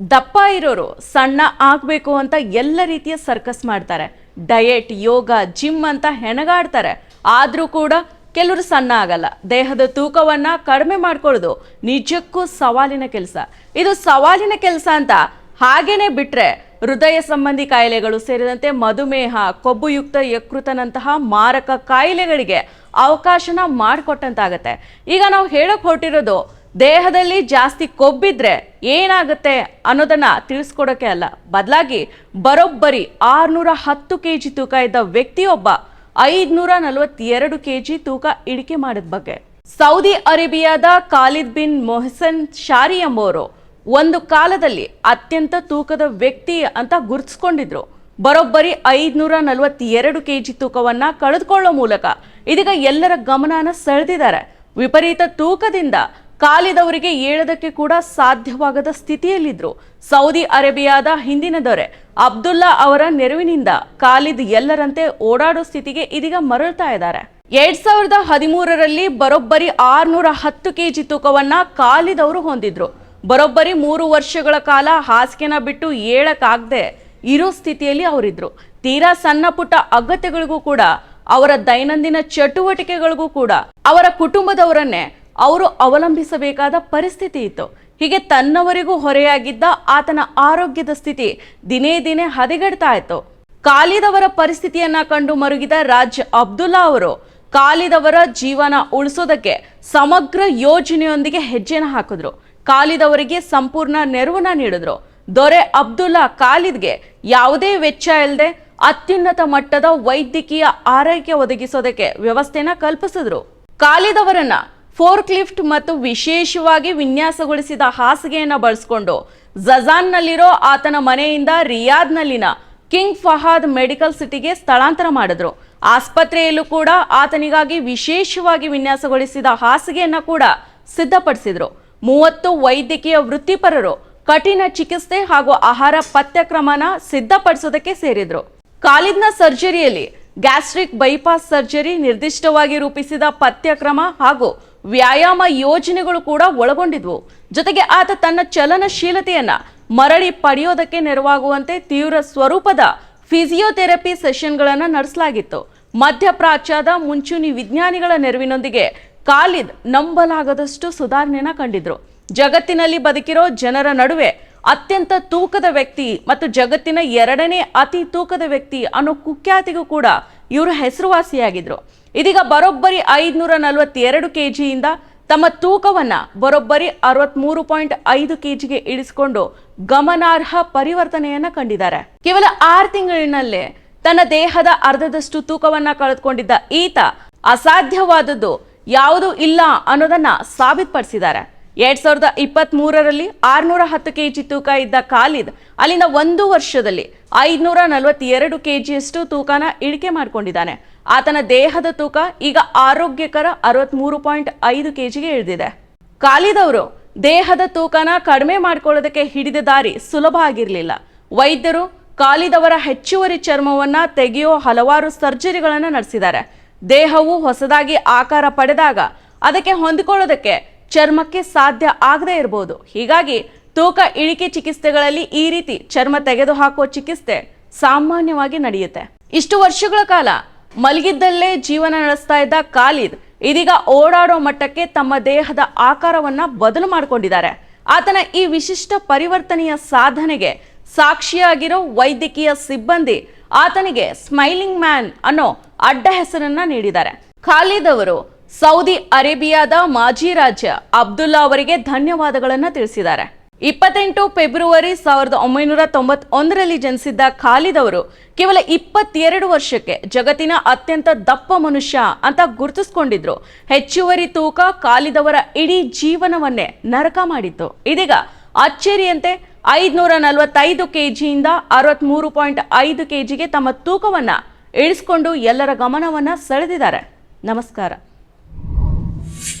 ದಪ್ಪ ಇರೋರು ಸಣ್ಣ ಆಗಬೇಕು ಅಂತ ಎಲ್ಲ ರೀತಿಯ ಸರ್ಕಸ್ ಮಾಡ್ತಾರೆ. ಡಯೆಟ್, ಯೋಗ, ಜಿಮ್ ಅಂತ ಹೆಣಗಾಡ್ತಾರೆ. ಆದರೂ ಕೂಡ ಕೆಲವರು ಸಣ್ಣ ಆಗಲ್ಲ. ದೇಹದ ತೂಕವನ್ನ ಕಡಿಮೆ ಮಾಡ್ಕೊಳ್ಳೋದು ನಿಜಕ್ಕೂ ಸವಾಲಿನ ಕೆಲಸ. ಇದು ಸವಾಲಿನ ಕೆಲಸ ಅಂತ ಹಾಗೇನೆ ಬಿಟ್ರೆ ಹೃದಯ ಸಂಬಂಧಿ ಕಾಯಿಲೆಗಳು ಸೇರಿದಂತೆ ಮಧುಮೇಹ, ಕೊಬ್ಬುಯುಕ್ತ ಯಕೃತನಂತಹ ಮಾರಕ ಕಾಯಿಲೆಗಳಿಗೆ ಅವಕಾಶನ ಮಾಡಿಕೊಟ್ಟಂತಾಗತ್ತೆ. ಈಗ ನಾವು ಹೇಳಕ್ ಹೊರಟಿರೋದು ದೇಹದಲ್ಲಿ ಜಾಸ್ತಿ ಕೊಬ್ಬಿದ್ರೆ ಏನಾಗುತ್ತೆ ಅನ್ನೋದನ್ನ ತಿಳಿಸ್ಕೊಡೋಕೆ ಅಲ್ಲ. ಬದಲಾಗಿ ಬರೋಬ್ಬರಿ ಆರ್ನೂರ ಹತ್ತು ಕೆ ಜಿ ತೂಕ ಇದ್ದ ವ್ಯಕ್ತಿಯೊಬ್ಬ ಐದ್ನೂರ ನಲವತ್ತೆರಡು ಕೆ ಜಿ ತೂಕ ಇಳಿಕೆ ಮಾಡಿದ ಬಗ್ಗೆ. ಸೌದಿ ಅರೇಬಿಯಾದ ಖಾಲಿದ್ ಬಿನ್ ಮೊಹಸನ್ ಶಾರಿ ಎಂಬುವರು ಒಂದು ಕಾಲದಲ್ಲಿ ಅತ್ಯಂತ ತೂಕದ ವ್ಯಕ್ತಿ ಅಂತ ಗುರುತಿಸ್ಕೊಂಡಿದ್ರು. ಬರೋಬ್ಬರಿ ಐದ್ನೂರ ನಲವತ್ತೆರಡು ಕೆ ಜಿ ತೂಕವನ್ನ ಕಳೆದುಕೊಳ್ಳೋ ಮೂಲಕ ಇದೀಗ ಎಲ್ಲರ ಗಮನನ ಸೆಳೆದಿದ್ದಾರೆ. ವಿಪರೀತ ತೂಕದಿಂದ ಕಾಲಿದವರಿಗೆ ಏಳದಕ್ಕೆ ಕೂಡ ಸಾಧ್ಯವಾಗದ ಸ್ಥಿತಿಯಲ್ಲಿದ್ರು. ಸೌದಿ ಅರೇಬಿಯಾದ ಹಿಂದಿನ ದೊರೆ ಅಬ್ದುಲ್ಲಾ ಅವರ ನೆರವಿನಿಂದ ಕಾಲಿದ್ ಎಲ್ಲರಂತೆ ಓಡಾಡೋ ಸ್ಥಿತಿಗೆ ಇದೀಗ ಮರಳ್ತಾ ಇದ್ದಾರೆ. ಎರಡ್ ಸಾವಿರದ ಹದಿಮೂರರಲ್ಲಿ ಬರೋಬ್ಬರಿ ಆರ್ನೂರ ಹತ್ತು ಕೆಜಿ ತೂಕವನ್ನ ಕಾಲಿದವರು ಹೊಂದಿದ್ರು. ಬರೋಬ್ಬರಿ ಮೂರು ವರ್ಷಗಳ ಕಾಲ ಹಾಸಿಗೆನ ಬಿಟ್ಟು ಏಳಕ್ಕಾಗದೆ ಇರೋ ಸ್ಥಿತಿಯಲ್ಲಿ ಅವರಿದ್ರು. ತೀರಾ ಸಣ್ಣ ಪುಟ್ಟ ಅಗತ್ಯಗಳಿಗೂ ಕೂಡ, ಅವರ ದೈನಂದಿನ ಚಟುವಟಿಕೆಗಳಿಗೂ ಕೂಡ, ಅವರ ಕುಟುಂಬದವರನ್ನೇ ಅವರು ಅವಲಂಬಿಸಬೇಕಾದ ಪರಿಸ್ಥಿತಿ ಇತ್ತು. ಹೀಗೆ ತನ್ನವರಿಗೂ ಹೊರೆಯಾಗಿದ್ದ ಆತನ ಆರೋಗ್ಯದ ಸ್ಥಿತಿ ದಿನೇ ದಿನೇ ಹದಗೆಡ್ತಾ ಇತ್ತು. ಕಾಲಿದವರ ಪರಿಸ್ಥಿತಿಯನ್ನ ಕಂಡು ಮರುಗಿದ ರಾಜ್ ಅಬ್ದುಲ್ಲಾ ಅವರು ಕಾಲಿದವರ ಜೀವನ ಉಳಿಸೋದಕ್ಕೆ ಸಮಗ್ರ ಯೋಜನೆಯೊಂದಿಗೆ ಹೆಜ್ಜೆನ ಹಾಕಿದ್ರು. ಕಾಲಿದವರಿಗೆ ಸಂಪೂರ್ಣ ನೆರವನ್ನ ನೀಡಿದ್ರು. ದೊರೆ ಅಬ್ದುಲ್ಲಾ ಕಾಲಿದ್ಗೆ ಯಾವುದೇ ವೆಚ್ಚ ಇಲ್ಲದೆ ಅತ್ಯುನ್ನತ ಮಟ್ಟದ ವೈದ್ಯಕೀಯ ಆರೈಕೆ ಒದಗಿಸೋದಕ್ಕೆ ವ್ಯವಸ್ಥೆನ ಕಲ್ಪಿಸಿದ್ರು. ಕಾಲಿದವರನ್ನ ಫೋರ್ಕ್ ಲಿಫ್ಟ್ ಮತ್ತು ವಿಶೇಷವಾಗಿ ವಿನ್ಯಾಸಗೊಳಿಸಿದ ಹಾಸಿಗೆಯನ್ನು ಬಳಸಿಕೊಂಡು ಜಜಾನ್ನಲ್ಲಿರೋ ಆತನ ಮನೆಯಿಂದ ರಿಯಾದ್ನಲ್ಲಿನ ಕಿಂಗ್ ಫಹಾದ್ ಮೆಡಿಕಲ್ ಸಿಟಿಗೆ ಸ್ಥಳಾಂತರ ಮಾಡಿದ್ರು. ಆಸ್ಪತ್ರೆಯಲ್ಲೂ ಕೂಡ ಆತನಿಗಾಗಿ ವಿಶೇಷವಾಗಿ ವಿನ್ಯಾಸಗೊಳಿಸಿದ ಹಾಸಿಗೆಯನ್ನು ಕೂಡ ಸಿದ್ಧಪಡಿಸಿದ್ರು. ಮೂವತ್ತು ವೈದ್ಯಕೀಯ ವೃತ್ತಿಪರರು ಕಠಿಣ ಚಿಕಿತ್ಸೆ ಹಾಗೂ ಆಹಾರ ಪಥ್ಯಕ್ರಮನ ಸಿದ್ಧಪಡಿಸೋದಕ್ಕೆ ಸೇರಿದ್ರು. ಕಾಲಿದ್ನ ಸರ್ಜರಿಯಲ್ಲಿ ಗ್ಯಾಸ್ಟ್ರಿಕ್ ಬೈಪಾಸ್ ಸರ್ಜರಿ ನಿರ್ದಿಷ್ಟವಾಗಿ ರೂಪಿಸಿದ ಪಥ್ಯಕ್ರಮ ಹಾಗೂ ವ್ಯಾಯಾಮ ಯೋಜನೆಗಳು ಕೂಡ ಒಳಗೊಂಡಿದ್ವು. ಜೊತೆಗೆ ಆತ ತನ್ನ ಚಲನಶೀಲತೆಯನ್ನ ಮರಳಿ ಪಡೆಯೋದಕ್ಕೆ ನೆರವಾಗುವಂತೆ ತೀವ್ರ ಸ್ವರೂಪದ ಫಿಸಿಯೋಥೆರಪಿ ಸೆಷನ್ಗಳನ್ನು ನಡೆಸಲಾಗಿತ್ತು. ಮಧ್ಯಪ್ರಾಚ್ಯದ ಮುಂಚೂಣಿ ವಿಜ್ಞಾನಿಗಳ ನೆರವಿನೊಂದಿಗೆ ಕಾಲಿದ್ ನಂಬಲಾಗದಷ್ಟು ಸುಧಾರಣೆನ ಕಂಡಿದ್ರು. ಜಗತ್ತಿನಲ್ಲಿ ಬದುಕಿರೋ ಜನರ ನಡುವೆ ಅತ್ಯಂತ ತೂಕದ ವ್ಯಕ್ತಿ ಮತ್ತು ಜಗತ್ತಿನ ಎರಡನೇ ಅತಿ ತೂಕದ ವ್ಯಕ್ತಿ ಅನ್ನೋ ಕುಖ್ಯಾತಿಗೂ ಕೂಡ ಇವರು ಹೆಸರುವಾಸಿಯಾಗಿದ್ರು. ಇದೀಗ ಬರೋಬ್ಬರಿ ಐದುನೂರ ನಲವತ್ತೆರಡು ಕೆಜಿಯಿಂದ ತಮ್ಮ ತೂಕವನ್ನು ಬರೋಬ್ಬರಿ ಅರವತ್ಮೂರು ಪಾಯಿಂಟ್ ಐದು ಕೆಜಿಗೆ ಇಳಿಸಿಕೊಂಡು ಗಮನಾರ್ಹ ಪರಿವರ್ತನೆಯನ್ನ ಕಂಡಿದ್ದಾರೆ. ಕೇವಲ ಆರು ತಿಂಗಳಿನಲ್ಲೇ ತನ್ನ ದೇಹದ ಅರ್ಧದಷ್ಟು ತೂಕವನ್ನ ಕಳೆದುಕೊಂಡಿದ್ದ ಈತ ಅಸಾಧ್ಯವಾದದ್ದು ಯಾವುದೂ ಇಲ್ಲ ಅನ್ನೋದನ್ನ ಸಾಬೀತುಪಡಿಸಿದ್ದಾರೆ. ಎರಡ್ ಸಾವಿರದ ಇಪ್ಪತ್ತ್ ಮೂರರಲ್ಲಿ ಆರ್ನೂರ ಹತ್ತು ಕೆಜಿ ತೂಕ ಇದ್ದ ಖಾಲಿದ್ ಅಲ್ಲಿಂದ ಒಂದು ವರ್ಷದಲ್ಲಿ ಐದುನೂರ ನಲವತ್ತೆರಡು ಕೆಜಿಯಷ್ಟು ತೂಕನ ಇಳಿಕೆ ಮಾಡ್ಕೊಂಡಿದ್ದಾನೆ. ಆತನ ದೇಹದ ತೂಕ ಈಗ ಆರೋಗ್ಯಕರ ಅರವತ್ಮೂರು ಪಾಯಿಂಟ್ ಐದು ಕೆಜಿಗೆ ಇಳಿದಿದೆ. ಖಾಲಿದ್ ಅವರು ದೇಹದ ತೂಕನ ಕಡಿಮೆ ಮಾಡ್ಕೊಳ್ಳೋದಕ್ಕೆ ಹಿಡಿದ ದಾರಿ ಸುಲಭ ಆಗಿರಲಿಲ್ಲ. ವೈದ್ಯರು ಖಾಲಿದ್ ಅವರ ಹೆಚ್ಚುವರಿ ಚರ್ಮವನ್ನ ತೆಗೆಯೋ ಹಲವಾರು ಸರ್ಜರಿಗಳನ್ನು ನಡೆಸಿದ್ದಾರೆ. ದೇಹವು ಹೊಸದಾಗಿ ಆಕಾರ ಪಡೆದಾಗ ಅದಕ್ಕೆ ಹೊಂದಿಕೊಳ್ಳೋದಕ್ಕೆ ಚರ್ಮಕ್ಕೆ ಸಾಧ್ಯ ಆಗದೇ ಇರಬಹುದು ಹೀಗಾಗಿ ತೂಕ ಇಳಿಕೆ ಚಿಕಿತ್ಸೆಗಳಲ್ಲಿ ಈ ರೀತಿ ಚರ್ಮ ತೆಗೆದುಹಾಕುವ ಚಿಕಿತ್ಸೆ ಸಾಮಾನ್ಯವಾಗಿ ನಡೆಯುತ್ತೆ. ಇಷ್ಟು ವರ್ಷಗಳ ಕಾಲ ಮಲಗಿದ್ದಲ್ಲೇ ಜೀವನ ನಡೆಸ್ತಾ ಇದ್ದ ಖಾಲಿದ್ ಇದೀಗ ಓಡಾಡೋ ಮಟ್ಟಕ್ಕೆ ತಮ್ಮ ದೇಹದ ಆಕಾರವನ್ನ ಬದಲು ಮಾಡಿಕೊಂಡಿದ್ದಾರೆ. ಆತನ ಈ ವಿಶಿಷ್ಟ ಪರಿವರ್ತನೆಯ ಸಾಧನೆಗೆ ಸಾಕ್ಷಿಯಾಗಿರೋ ವೈದ್ಯಕೀಯ ಸಿಬ್ಬಂದಿ ಆತನಿಗೆ ಸ್ಮೈಲಿಂಗ್ ಮ್ಯಾನ್ ಅನ್ನೋ ಅಡ್ಡ ಹೆಸರನ್ನ ನೀಡಿದ್ದಾರೆ. ಖಾಲಿದ್ ಅವರು ಸೌದಿ ಅರೇಬಿಯಾದ ಮಾಜಿ ರಾಜ್ಯ ಅಬ್ದುಲ್ಲಾ ಅವರಿಗೆ ಧನ್ಯವಾದಗಳನ್ನು ತಿಳಿಸಿದ್ದಾರೆ. ಇಪ್ಪತ್ತೆಂಟು ಫೆಬ್ರವರಿ ಸಾವಿರದ ಒಂಬೈನೂರ ತೊಂಬತ್ತೊಂದರಲ್ಲಿ ಜನಿಸಿದ್ದ ಖಾಲಿದ್ ಅವರು ಕೇವಲ ಇಪ್ಪತ್ತೆರಡು ವರ್ಷಕ್ಕೆ ಜಗತ್ತಿನ ಅತ್ಯಂತ ದಪ್ಪ ಮನುಷ್ಯ ಅಂತ ಗುರುತಿಸ್ಕೊಂಡಿದ್ರು. ಹೆಚ್ಚುವರಿ ತೂಕ ಖಾಲಿದ್ ಅವರ ಇಡೀ ಜೀವನವನ್ನೇ ನರಕ ಮಾಡಿತ್ತು. ಇದೀಗ ಅಚ್ಚರಿಯಂತೆ ಐದುನೂರ ನಲವತ್ತೈದು ಕೆಜಿಯಿಂದ ಅರವತ್ಮೂರು ಪಾಯಿಂಟ್ ಐದು ಕೆಜಿಗೆ ತಮ್ಮ ತೂಕವನ್ನ ಇಳಿಸ್ಕೊಂಡು ಎಲ್ಲರ ಗಮನವನ್ನ ಸೆಳೆದಿದ್ದಾರೆ. ನಮಸ್ಕಾರ.